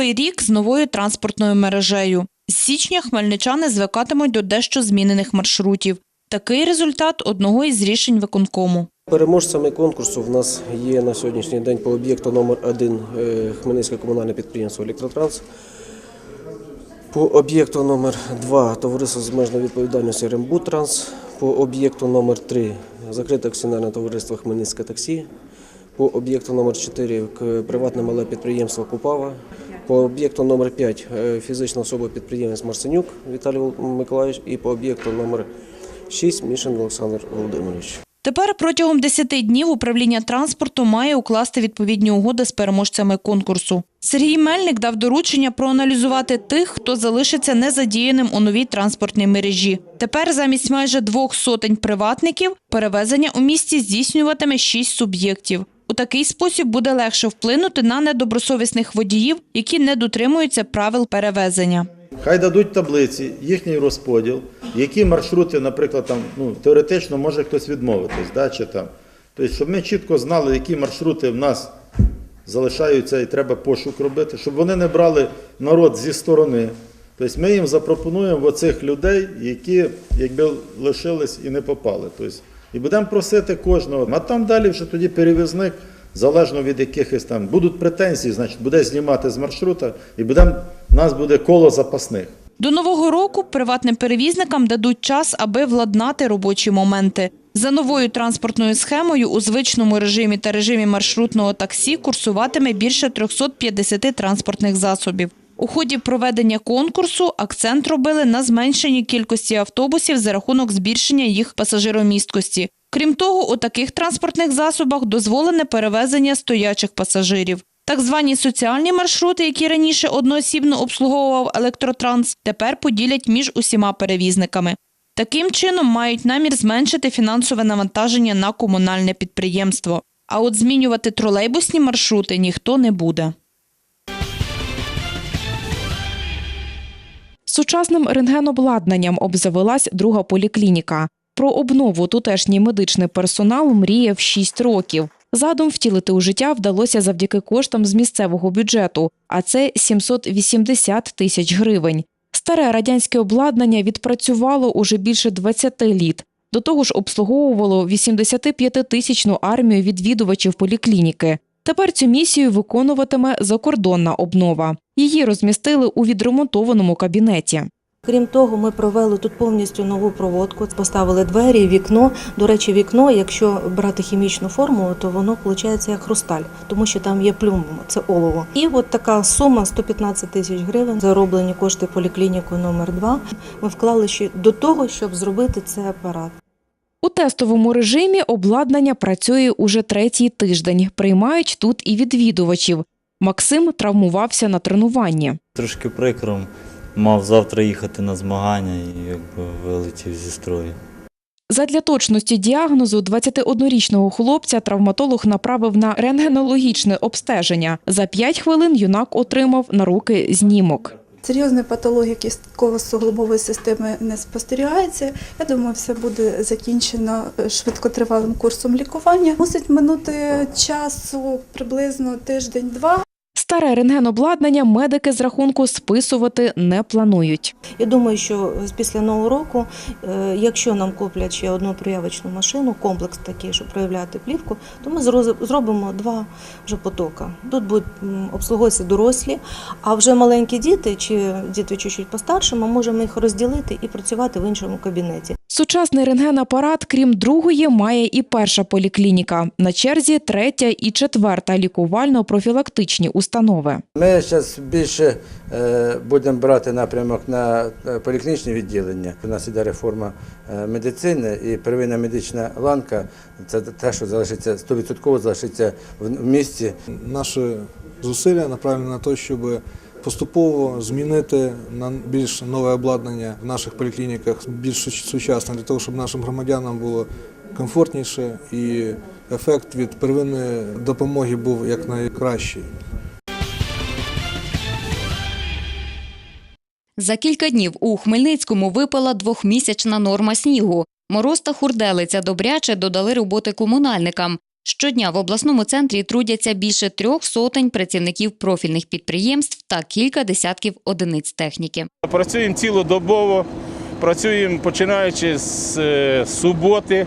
Новий рік з новою транспортною мережею. З січня хмельничани звикатимуть до дещо змінених маршрутів. Такий результат одного із рішень виконкому. Переможцями конкурсу в нас є на сьогоднішній день по об'єкту номер 1 Хмельницьке комунальне підприємство Електротранс. По об'єкту номер 2 товариство з обмеженою відповідальністю Рембутранс. По об'єкту номер 3 закрите акціонерне товариство Хмельницьке таксі. По об'єкту номер 4 приватне мале підприємство Купава. По об'єкту номер 5 е, фізична особа підприємець Марсенюк Віталій Миколаївич. І по об'єкту номер 6 Мішин Олександр Володимирович. Тепер протягом 10 днів управління транспорту має укласти відповідні угоди з переможцями конкурсу. Сергій Мельник дав доручення проаналізувати тих, хто залишиться незадіяним у новій транспортній мережі. Тепер замість майже двох сотень приватників перевезення у місті здійснюватиме шість суб'єктів. У такий спосіб буде легше вплинути на недобросовісних водіїв, які не дотримуються правил перевезення. Хай дадуть таблиці, їхній розподіл, які маршрути, наприклад, там, ну, теоретично може хтось відмовитись, да, чи там. Тобто, щоб ми чітко знали, які маршрути в нас залишаються і треба пошук робити, щоб вони не брали народ зі сторони. Тобто ми їм запропонуємо оцих людей, які якби лишились і не попали. Тобто, і будемо просити кожного. А там далі вже тоді перевізник, залежно від якихось там будуть претензії, значить буде знімати з маршрута, і будемо, нас буде коло запасних. До нового року приватним перевізникам дадуть час, аби владнати робочі моменти. За новою транспортною схемою у звичному режимі та режимі маршрутного таксі курсуватиме більше 350 транспортних засобів. У ході проведення конкурсу акцент робили на зменшенні кількості автобусів за рахунок збільшення їх пасажиромісткості. Крім того, у таких транспортних засобах дозволене перевезення стоячих пасажирів. Так звані соціальні маршрути, які раніше одноосібно обслуговував електротранс, тепер поділять між усіма перевізниками. Таким чином мають намір зменшити фінансове навантаження на комунальне підприємство. А от змінювати тролейбусні маршрути ніхто не буде. Сучасним рентгенобладнанням обзавелась друга поліклініка. Про обнову тутешній медичний персонал мріяв 6 років. Задум втілити у життя вдалося завдяки коштам з місцевого бюджету, а це 780 тисяч гривень. Старе радянське обладнання відпрацювало уже більше 20 літ. До того ж, обслуговувало 85-тисячну армію відвідувачів поліклініки. Тепер цю місію виконуватиме закордонна обнова. Її розмістили у відремонтованому кабінеті. Крім того, ми провели тут повністю нову проводку, поставили двері, вікно. До речі, вікно, якщо брати хімічну формулу, то воно виходить як хрусталь, тому що там є плюм, це олово. І от така сума 115 тисяч гривень, зароблені кошти поліклініку номер 2 Ми вклали ще до того, щоб зробити цей апарат. У тестовому режимі обладнання працює уже третій тиждень. Приймають тут і відвідувачів. Максим травмувався на тренуванні. Трошки прикро. Мав завтра їхати на змагання і якби вилетів зі строю. Задля точності діагнозу 21-річного хлопця травматолог направив на рентгенологічне обстеження. За 5 хвилин юнак отримав на руки знімок. Серйозної патології кістково-суглобової системи не спостерігається. Я думаю, все буде закінчено швидкотривалим курсом лікування. Мусить минути часу приблизно тиждень-два. Старе рентгенобладнання медики з рахунку списувати не планують. Я думаю, що після нового року, е, якщо нам куплять ще одну проявочну машину, комплекс такий, щоб проявляти плівку, то ми зробимо два вже потока. Тут будуть обслуговуватися дорослі, а вже маленькі діти чи діти чуть-чуть постарше, ми можемо їх розділити і працювати в іншому кабінеті. Сучасний рентгенапарат, крім другої, має і перша поліклініка. На черзі третя і четверта лікувально-профілактичні установи. Ми зараз більше е, будемо брати напрямок на е, поліклінічні відділення. У нас іде реформа е, медицини і первинна медична ланка це те, що залишиться 100% залишиться в в місті. Наші зусилля направлені на те, щоб поступово змінити на більш нове обладнання в наших поліклініках, більш суч- сучасне, для того, щоб нашим громадянам було комфортніше і ефект від первинної допомоги був якнайкращий. За кілька днів у Хмельницькому випала двохмісячна норма снігу. Мороз та хурделиця добряче додали роботи комунальникам. Щодня в обласному центрі трудяться більше трьох сотень працівників профільних підприємств та кілька десятків одиниць техніки. Працюємо цілодобово, працюємо починаючи з е, суботи.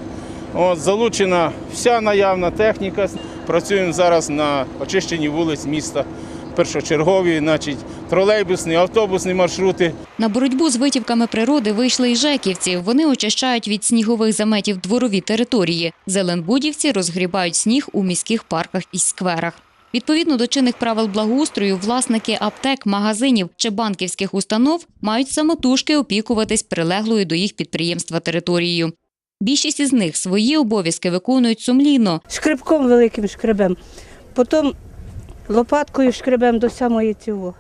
От, залучена вся наявна техніка. Працюємо зараз на очищенні вулиць міста. Першочергові, значить, тролейбусні, автобусні маршрути. На боротьбу з витівками природи вийшли й жеківці. Вони очищають від снігових заметів дворові території. Зеленбудівці розгрібають сніг у міських парках і скверах. Відповідно до чинних правил благоустрою, власники аптек, магазинів чи банківських установ мають самотужки опікуватись прилеглою до їх підприємства територією. Більшість із них свої обов'язки виконують сумлінно, шкребком великим шкребем, потім лопаткою шкребем до самої цього.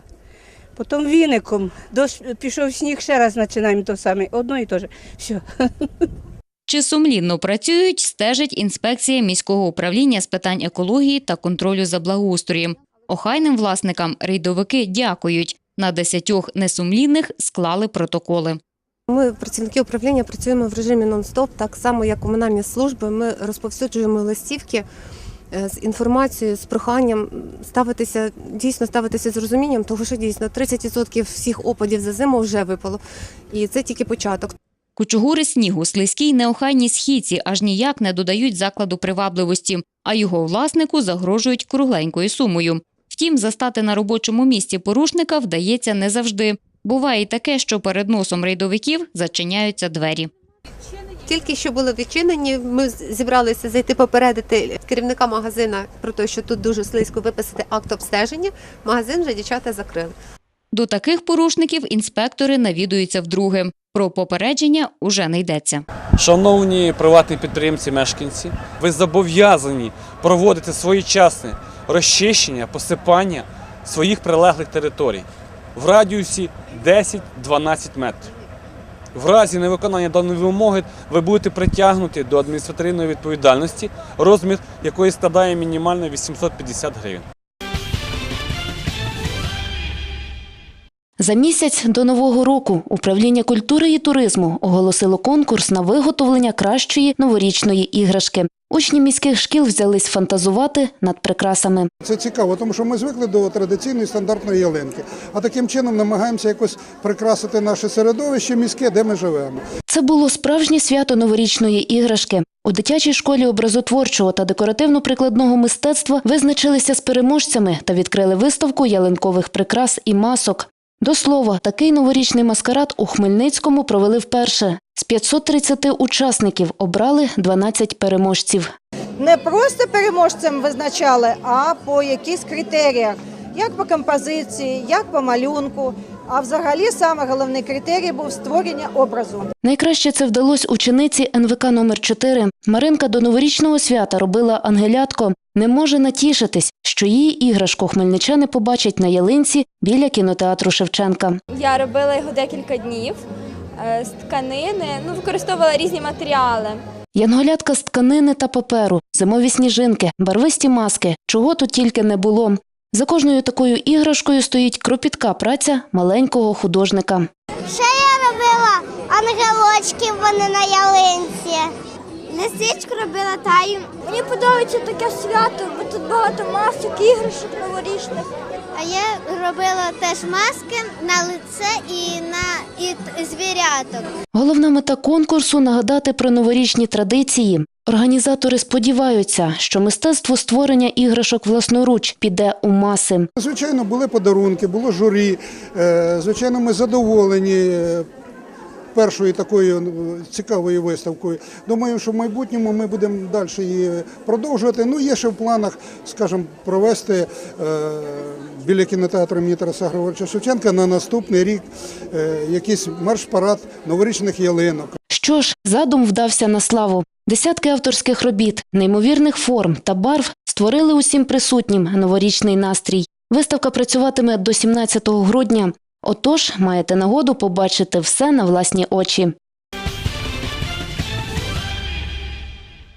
Потім віником. Дощ, пішов сніг, ще раз починаємо то саме. Одно і те ж. Все. Чи сумлінно працюють, стежить інспекція міського управління з питань екології та контролю за благоустроєм. Охайним власникам рейдовики дякують. На десятьох несумлінних склали протоколи. Ми, працівники управління, працюємо в режимі нон-стоп, так само як комунальні служби. Ми розповсюджуємо листівки з інформацією, з проханням ставитися, дійсно ставитися з розумінням, тому що дійсно 30% всіх опадів за зиму вже випало. І це тільки початок. Кучугури снігу, слизькі й неохайні східці аж ніяк не додають закладу привабливості, а його власнику загрожують кругленькою сумою. Втім, застати на робочому місці порушника вдається не завжди. Буває й таке, що перед носом рейдовиків зачиняються двері. Тільки що були відчинені, ми зібралися зайти попередити керівника магазина про те, що тут дуже слизько виписати акт обстеження. Магазин вже дівчата закрили. До таких порушників інспектори навідуються вдруге. Про попередження уже не йдеться. Шановні приватні підприємці, мешканці, ви зобов'язані проводити своєчасне розчищення, посипання своїх прилеглих територій в радіусі 10-12 метрів. В разі невиконання даної вимоги ви будете притягнуті до адміністративної відповідальності, розмір якої складає мінімально 850 гривень. За місяць до нового року управління культури і туризму оголосило конкурс на виготовлення кращої новорічної іграшки. Учні міських шкіл взялись фантазувати над прикрасами. Це цікаво, тому що ми звикли до традиційної стандартної ялинки, а таким чином намагаємося якось прикрасити наше середовище міське, де ми живемо. Це було справжнє свято новорічної іграшки. У дитячій школі образотворчого та декоративно-прикладного мистецтва визначилися з переможцями та відкрили виставку ялинкових прикрас і масок. До слова, такий новорічний маскарад у Хмельницькому провели вперше. З 530 учасників обрали 12 переможців. Не просто переможцем визначали, а по якихось критеріях. Як по композиції, як по малюнку. А взагалі саме головний критерій був створення образу. Найкраще це вдалось учениці НВК номер 4 Маринка до новорічного свята робила ангелятко. Не може натішитись, що її іграшку хмельничани побачать на ялинці біля кінотеатру Шевченка. Я робила його декілька днів е, з тканини, ну використовувала різні матеріали. Янголятка з тканини та паперу, зимові сніжинки, барвисті маски, чого тут тільки не було. За кожною такою іграшкою стоїть кропітка праця маленького художника. Ще я робила ангелочки вони на ялинці. Лисичку робила таю. Мені подобається таке свято, бо тут багато масок, іграшок новорічних. А я робила теж маски на лице і на і звіряток. Головна мета конкурсу нагадати про новорічні традиції. Організатори сподіваються, що мистецтво створення іграшок власноруч піде у маси. Звичайно, були подарунки, було журі. Е, Звичайно, ми задоволені е, першою такою е, цікавою виставкою. Думаю, що в майбутньому ми будемо далі її продовжувати. Ну, є ще в планах, скажімо, провести е, біля кінотеатру імені Тараса Григоровича Шевченка на наступний рік е, якийсь марш-парад новорічних ялинок. Що ж, задум вдався на славу. Десятки авторських робіт, неймовірних форм та барв створили усім присутнім новорічний настрій. Виставка працюватиме до 17 грудня. Отож, маєте нагоду побачити все на власні очі.